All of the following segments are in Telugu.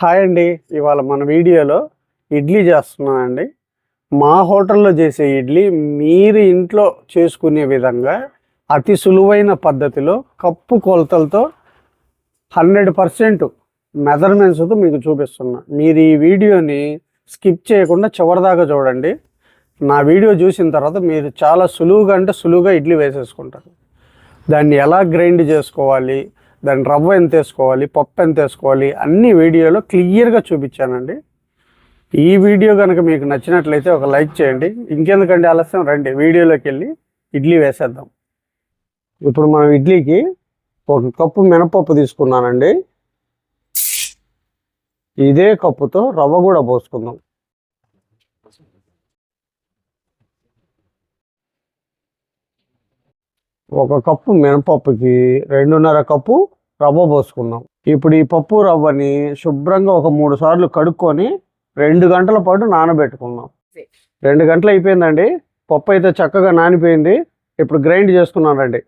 హాయ్ అండి. ఇవాళ మన వీడియోలో ఇడ్లీ చేస్తున్నానండి. మా హోటల్లో చేసే ఇడ్లీ మీరు ఇంట్లో చేసుకునే విధంగా అతి సులువైన పద్ధతిలో కప్పు కొలతలతో హండ్రెడ్ పర్సెంట్ మెజర్మెంట్స్తో మీకు చూపిస్తున్నా. మీరు ఈ వీడియోని స్కిప్ చేయకుండా చివరిదాకా చూడండి. నా వీడియో చూసిన తర్వాత మీరు చాలా సులువుగా అంటే సులువుగా ఇడ్లీ వేసేసుకుంటారు. దాన్ని ఎలా గ్రైండ్ చేసుకోవాలి? దాని రవ్వ ఎంత వేసుకోవాలి పప్పు ఎంత వేసుకోవాలి అన్ని వీడియోలో క్లియర్గా చూపించానండి. ఈ వీడియో కనుక మీకు నచ్చినట్లయితే ఒక లైక్ చేయండి. ఇంకెందుకండి ఆలస్యం రండి. వీడియోలోకి వెళ్ళి ఇడ్లీ వేసేద్దాం. ఇప్పుడు మనం ఇడ్లీకి ఒక కప్పు మినపప్పు తీసుకున్నానండి. ఇదే కప్పుతో రవ్వ కూడా పోసుకుందాం. ఒక కప్పు మినపప్పుకి రెండున్నర కప్పు రవ్వ పోసుకుందాం ఇప్పుడు ఈ పప్పు రవ్వని శుభ్రంగా ఒక మూడు సార్లు కడుక్కొని రెండు గంటల పాటు నానబెట్టుకుందాం రెండు గంటలు అయిపోయిందండి. పప్పు అయితే చక్కగా నానిపోయింది. ఇప్పుడు గ్రైండ్ చేసుకున్నానండి.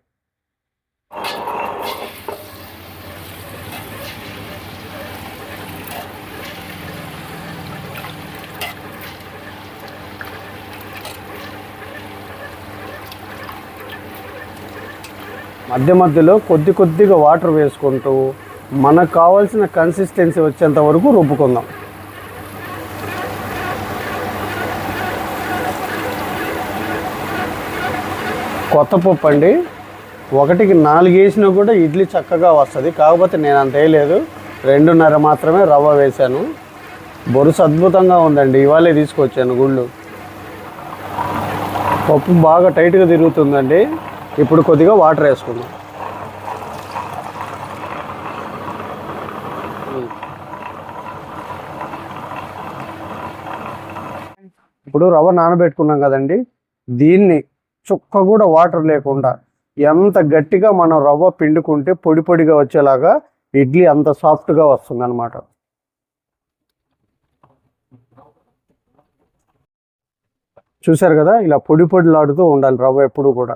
మధ్య మధ్యలో కొద్ది కొద్దిగా వాటర్ వేసుకుంటూ మనకు కావాల్సిన కన్సిస్టెన్సీ వచ్చేంత వరకు రుబ్బుకుందాం. కొత్త పప్పు అండి. ఒకటికి నాలుగు వేసినా కూడా ఇడ్లీ చక్కగా వస్తుంది. కాకపోతే నేను అంత వేయలేదు. రెండున్నర మాత్రమే రవ్వ వేశాను. బొరుసు అద్భుతంగా ఉందండి. ఇవాళే తీసుకొచ్చాను గుళ్ళు. పప్పు బాగా టైట్గా తిరుగుతుందండి. ఇప్పుడు కొద్దిగా వాటర్ వేసుకుందాం. ఇప్పుడు రవ్వ నానబెట్టుకున్నాం కదండి దీన్ని చుక్క కూడా వాటర్ లేకుండా ఎంత గట్టిగా మనం రవ్వ పిండుకుంటే పొడి పొడిగా వచ్చేలాగా ఇడ్లీ అంత సాఫ్ట్గా వస్తుంది అనమాట చూసారు కదా ఇలా పొడి పొడిలాడుతూ ఉండాలి రవ్వ ఎప్పుడు కూడా.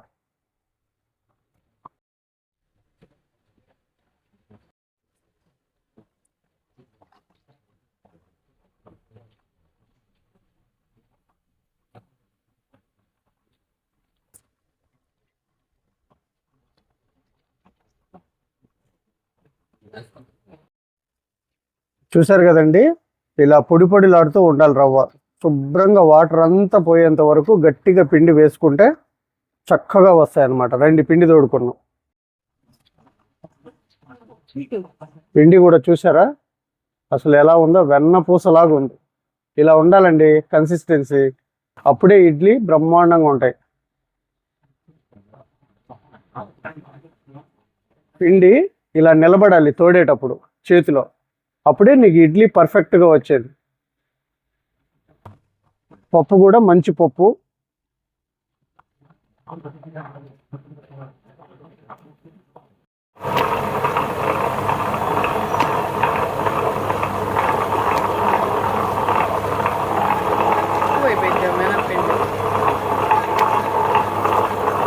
చూసారు కదండి? ఇలా పొడి పొడిలాడుతూ ఉండాలి రవ్వ. శుభ్రంగా వాటర్ అంతా పోయేంత వరకు గట్టిగా పిండి వేసుకుంటే చక్కగా వస్తాయి అన్నమాట రండి పిండి తోడుకున్నాం పిండి కూడా చూసారా అసలు ఎలా ఉందో? వెన్న పూసలాగా ఉంది. ఇలా ఉండాలండి కన్సిస్టెన్సీ అప్పుడే ఇడ్లీ బ్రహ్మాండంగా ఉంటాయి. పిండి ఇలా నిలబడాలి తోడేటప్పుడు చేతిలో. అప్పుడే నీకు ఇడ్లీ పర్ఫెక్ట్గా వచ్చేది. పప్పు కూడా మంచి పప్పు. Uy,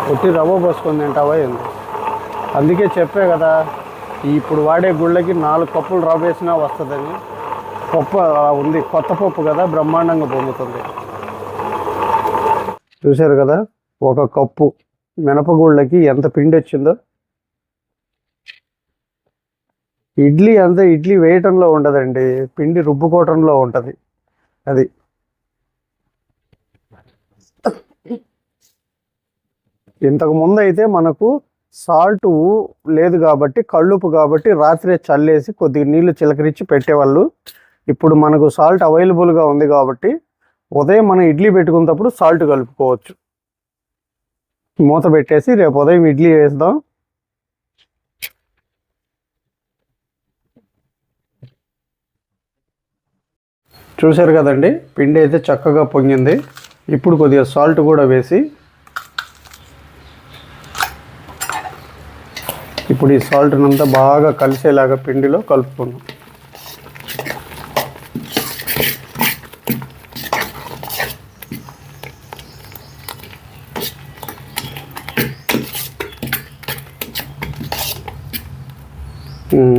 కొట్టి రవ్వ పోసుకొని తింటావా అందుకే చెప్పే కదా. ఇప్పుడు వాడే గుళ్ళకి నాలుగు కప్పులు రాబేసినా వస్తుందని. పప్పు ఉంది. కొత్త పప్పు కదా బ్రహ్మాండంగా పొంగుతుంది. చూశారు కదా? ఒక కప్పు మినపగుళ్ళకి ఎంత పిండి వచ్చిందో. ఇడ్లీ అంతా ఇడ్లీ వేయటంలో ఉండదండి. పిండి రుబ్బుకోవటంలో ఉంటుంది. అది. ఇంతకు ముందు అయితే మనకు సాల్ట్ లేదు కాబట్టి కళ్ళుపు కాబట్టి రాత్రే చల్లేసి కొద్దిగా నీళ్ళు చిలకరించి పెట్టేవాళ్ళు. ఇప్పుడు మనకు సాల్ట్ అవైలబుల్గా ఉంది కాబట్టి ఉదయం మనం ఇడ్లీ పెట్టుకున్నప్పుడు సాల్ట్ కలుపుకోవచ్చు. మూత పెట్టేసి రేపు ఉదయం ఇడ్లీ వేద్దాం చూశారు కదండి? పిండి అయితే చక్కగా పొంగింది. ఇప్పుడు కొద్దిగా సాల్ట్ కూడా వేసి ఇప్పుడు ఈ సాల్ట్ అంతా బాగా కలిసేలాగా పిండిలో కలుపుకున్నాం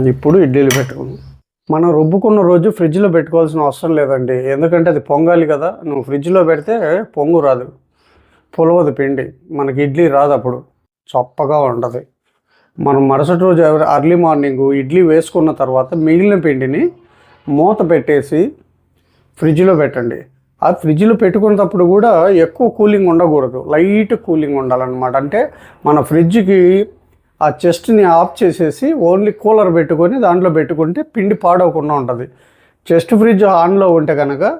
ఇప్పుడు ఇడ్లీలు పెట్టుకున్నాం మనం రుబ్బుకున్న రోజు ఫ్రిడ్జ్లో పెట్టుకోవాల్సిన అవసరం లేదండి. ఎందుకంటే అది పొంగాలి కదా. నువ్వు ఫ్రిడ్జ్లో పెడితే పొంగు రాదు. పొలవదు పిండి. మనకి ఇడ్లీ రాదు అప్పుడు. చొప్పగా ఉండదు మనం మరుసటి రోజు అర్లీ మార్నింగ్ ఇడ్లీ వేసుకున్న తర్వాత మిగిలిన పిండిని మూత పెట్టేసి ఫ్రిడ్జ్లో పెట్టండి. ఆ ఫ్రిడ్జ్లో పెట్టుకునేటప్పుడు కూడా ఎక్కువ కూలింగ్ ఉండకూడదు. లైట్ కూలింగ్ ఉండాలన్నమాట. అంటే మన ఫ్రిడ్జ్కి ఆ చెస్ట్ని ఆఫ్ చేసేసి ఓన్లీ కూలర్ పెట్టుకొని దాంట్లో పెట్టుకుంటే పిండి పాడవకుండా ఉంటుంది. చెస్ట్ ఫ్రిడ్జ్ ఆన్లో ఉంటే కనుక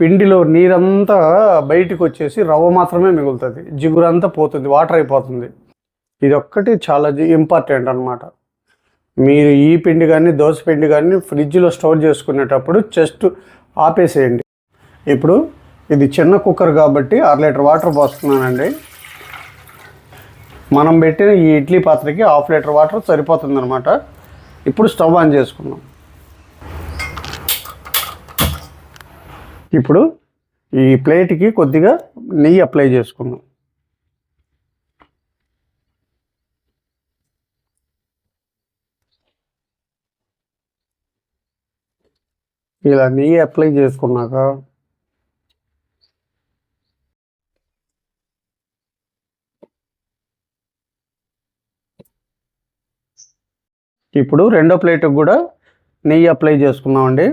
పిండిలో నీరంతా బయటికి వచ్చేసి రవ్వ మాత్రమే మిగులుతుంది. జిగురంతా పోతుంది. వాటర్ అయిపోతుంది. ఇది ఒక్కటి చాలా ఇంపార్టెంట్ అన్నమాట. మీరు ఈ పిండి కానీ దోశ పిండి కానీ ఫ్రిడ్జ్లో స్టోర్ చేసుకునేటప్పుడు జస్ట్ ఆపేసేయండి. ఇప్పుడు ఇది చిన్న కుక్కర్ కాబట్టి అర లీటర్ వాటర్ పోస్తున్నానండి. మనం పెట్టిన ఈ ఇడ్లీ పాత్రకి హాఫ్ లీటర్ వాటర్ సరిపోతుంది అనమాట ఇప్పుడు స్టవ్ ఆన్ చేసుకుందాం. ఇప్పుడు ఈ ప్లేట్కి కొద్దిగా నెయ్యి అప్లై చేసుకుందాం. ఇలా నెయ్యి అప్లై చేసుకున్నాక ఇప్పుడు రెండో ప్లేట్కి కూడా నెయ్యి అప్లై చేసుకున్నామండి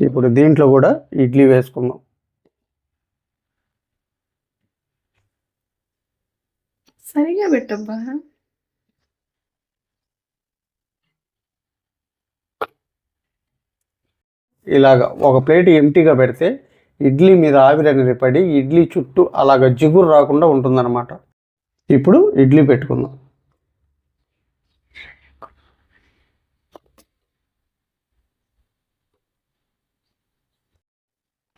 ఇప్పుడు దీంట్లో కూడా ఇడ్లీ వేసుకుందాం. సరిగా పెట్టబ్బా. ఇలాగ ఒక ప్లేట్ ఎంటీగా పెడితే ఇడ్లీ మీద ఆవిరి అనేది పడి ఇడ్లీ చుట్టూ అలాగ జిగురు రాకుండా ఉంటుందన్నమాట. ఇప్పుడు ఇడ్లీ పెట్టుకుందాం.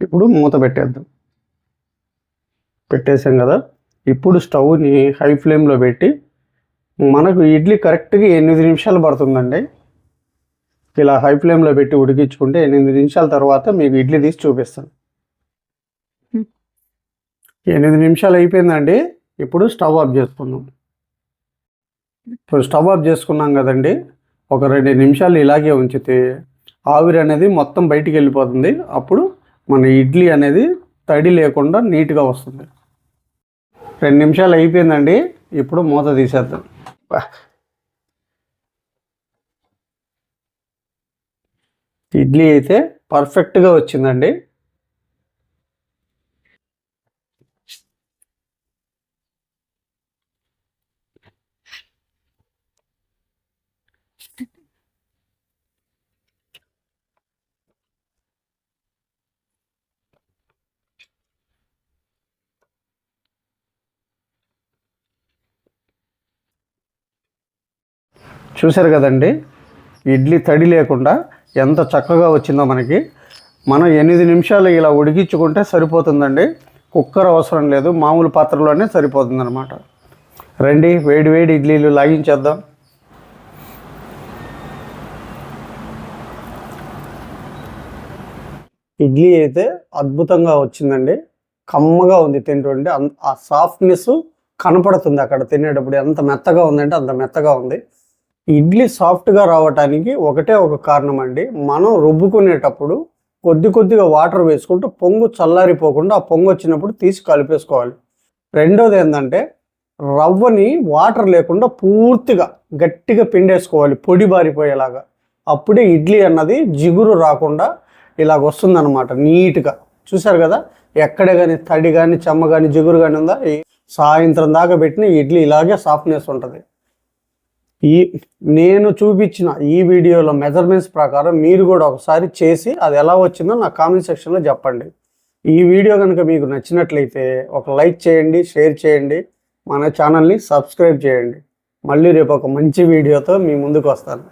ఇప్పుడు మూత పెట్టేద్దాం. పెట్టేసాం కదా? ఇప్పుడు స్టవ్ని హై ఫ్లేమ్లో పెట్టి మనకు ఇడ్లీ కరెక్ట్గా ఎనిమిది నిమిషాలు పడుతుందండి. ఇలా హై ఫ్లేమ్లో పెట్టి ఉడికించుకుంటే ఎనిమిది నిమిషాల తర్వాత మీకు ఇడ్లీ తీసి చూపిస్తాను. ఎనిమిది నిమిషాలు అయిపోయిందండి. ఇప్పుడు స్టవ్ ఆఫ్ చేసుకుందాం. ఇప్పుడు స్టవ్ ఆఫ్ చేసుకున్నాం కదండి. ఒక రెండు నిమిషాలు ఇలాగే ఉంచితే ఆవిరి అనేది మొత్తం బయటికి వెళ్ళిపోతుంది. అప్పుడు మన ఇడ్లీ అనేది తడి లేకుండా నీట్గా వస్తుంది. రెండు నిమిషాలు అయిపోయిందండి. ఇప్పుడు మూత తీసేద్దాం. ఇడ్లీ అయితే పర్ఫెక్ట్గా వచ్చిందండి. చూశారు కదండి? ఇడ్లీ తడి లేకుండా ఎంత చక్కగా వచ్చిందో మనకి. మనం ఎనిమిది నిమిషాలు ఇలా ఉడికించుకుంటే సరిపోతుందండి. కుక్కర్ అవసరం లేదు. మామూలు పాత్రలోనే సరిపోతుంది అనమాట రండి వేడి వేడి ఇడ్లీలు లాగించేద్దాం. ఇడ్లీ అయితే అద్భుతంగా వచ్చిందండి. కమ్మగా ఉంది తింటుంటే. ఆ సాఫ్ట్నెస్ కనపడుతుంది అక్కడ తినేటప్పుడు. ఎంత మెత్తగా ఉందంటే అంత మెత్తగా ఉంది. ఇడ్లీ సాఫ్ట్గా రావటానికి ఒకటే ఒక కారణం అండి. మనం రుబ్బుకునేటప్పుడు కొద్ది కొద్దిగా వాటర్ వేసుకుంటూ పొంగు చల్లారిపోకుండా ఆ పొంగు వచ్చినప్పుడు తీసి కలిపేసుకోవాలి. రెండోది ఏంటంటే రవ్వని వాటర్ లేకుండా పూర్తిగా గట్టిగా పిండేసుకోవాలి పొడి బారిపోయేలాగా. అప్పుడే ఇడ్లీ అన్నది జిగురు రాకుండా ఇలాగ వస్తుందన్నమాట నీట్గా. చూసారు కదా ఎక్కడ కానీ తడి కానీ చెమ్మ కానీ జిగురు కానీ ఉందా? సాయంత్రం దాకా పెట్టిన ఇడ్లీ ఇలాగే సాఫ్ట్నెస్ ఉంటుంది. ఈ నేను చూపించిన ఈ వీడియోలో మెజర్మెంట్స్ ప్రకారం మీరు కూడా ఒకసారి చేసి అది ఎలా వచ్చిందో నా కామెంట్ సెక్షన్లో చెప్పండి. ఈ వీడియో కనుక మీకు నచ్చినట్లయితే ఒక లైక్ చేయండి షేర్ చేయండి మన ఛానల్ని సబ్స్క్రైబ్ చేయండి. మళ్ళీ రేపు ఒక మంచి వీడియోతో మీ ముందుకు వస్తాను.